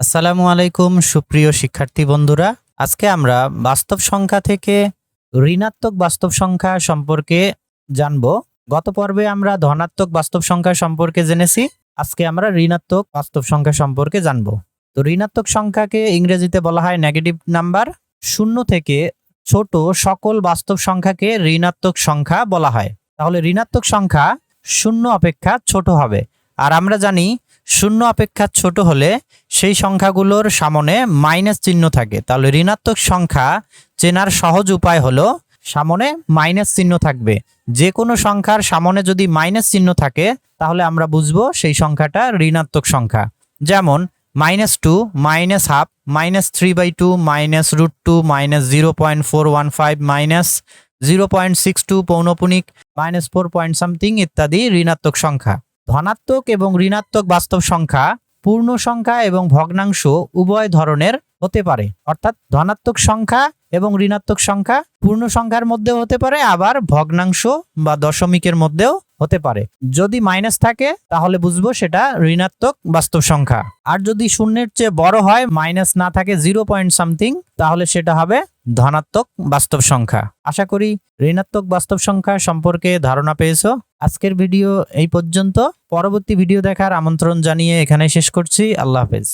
আসসালামু আলাইকুম, সুপ্রিয় শিক্ষার্থী বন্ধুরা। আজকে আমরা বাস্তব সংখ্যা থেকে ঋণাত্মক বাস্তব সংখ্যা সম্পর্কে জানব। গত পর্বে আমরা ধনাত্মক বাস্তব সংখ্যা সম্পর্কে জেনেছি। আজকে আমরা ঋণাত্মক বাস্তব সংখ্যা সম্পর্কে জানব। তো ঋণাত্মক সংখ্যাকে ইংরেজিতে বলা হয় নেগেটিভ নাম্বার শূন্য থেকে ছোট সকল বাস্তব সংখ্যাকে ঋণাত্মক সংখ্যা বলা হয়। তাহলে ঋণাত্মক সংখ্যা শূন্য অপেক্ষা ছোট হবে। আর আমরা জানি শূন্য অপেক্ষা ছোট হলে সেই সংখ্যাগুলোর সামনে মাইনাস চিহ্ন থাকে। তাহলে ঋণাত্মক সংখ্যা চেনার সহজ উপায় হলো সামনে মাইনাস চিহ্ন থাকবে। যে কোনো সংখ্যার সামনে যদি মাইনাস চিহ্ন থাকে, তাহলে আমরা বুঝব সেই সংখ্যাটা ঋণাত্মক সংখ্যা। যেমন minus two, minus half, minus three by two, minus root two, minus zero point four one five, minus zero point six two পৌনপুনিক, minus four point something ইত্যাদি ঋণাত্মক সংখ্যা। ধনাত্মক এবং ঋণাত্মক বাস্তব সংখ্যা, পূর্ণ সংখ্যা এবং ভগ্নাংশ উভয় ধরনের হতে পারে। অর্থাৎ ধনাত্মক সংখ্যা এবং ঋণাত্মক সংখ্যা পূর্ণ সংখ্যার মধ্যেও হতে পারে, আবার ভগ্নাংশ বা দশমিকের মধ্যেও হতে পারে। যদি মাইনাস থাকে, তাহলে বুঝব সেটা ঋণাত্মক বাস্তব সংখ্যা। আর যদি শূন্যের চেয়ে বড় হয় মাইনাস না থাকে জিরো পয়েন্ট সামথিং তাহলে সেটা হবে ধনাত্মক বাস্তব সংখ্যা। আশা করি ঋণাত্মক বাস্তব সংখ্যা সম্পর্কে ধারণা পেয়েছ। আজকের ভিডিও এই পর্যন্ত। পরবর্তী ভিডিও দেখার আমন্ত্রণ জানিয়ে এখানে শেষ করছি। আল্লাহ হাফেজ।